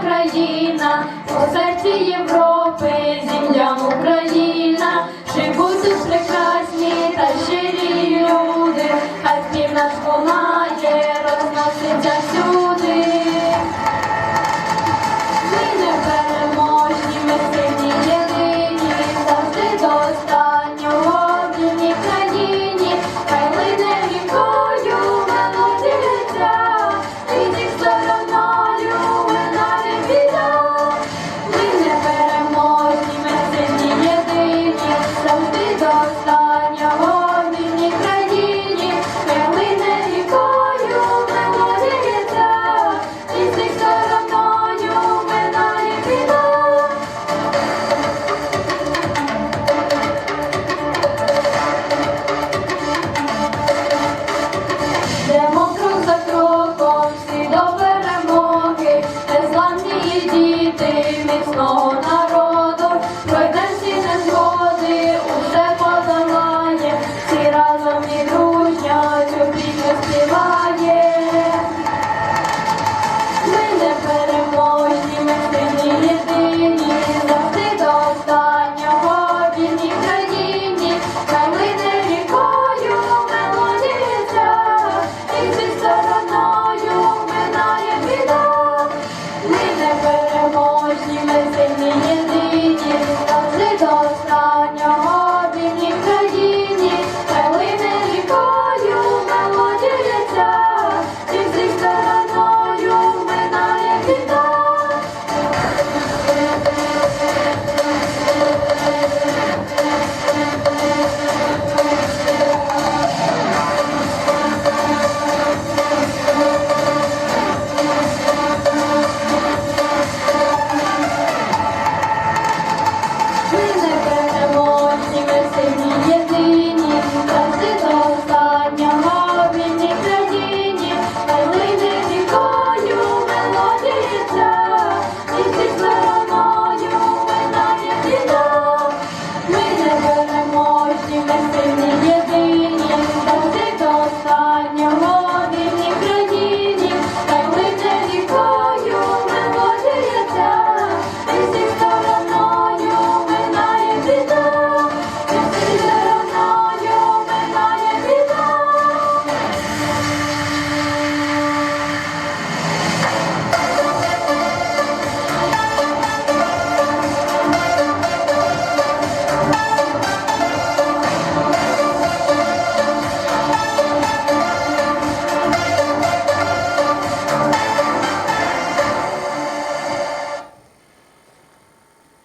країна, у серці Європи, земля Україна, живуть тут прекрасні та щирі люди, а спів наш полон.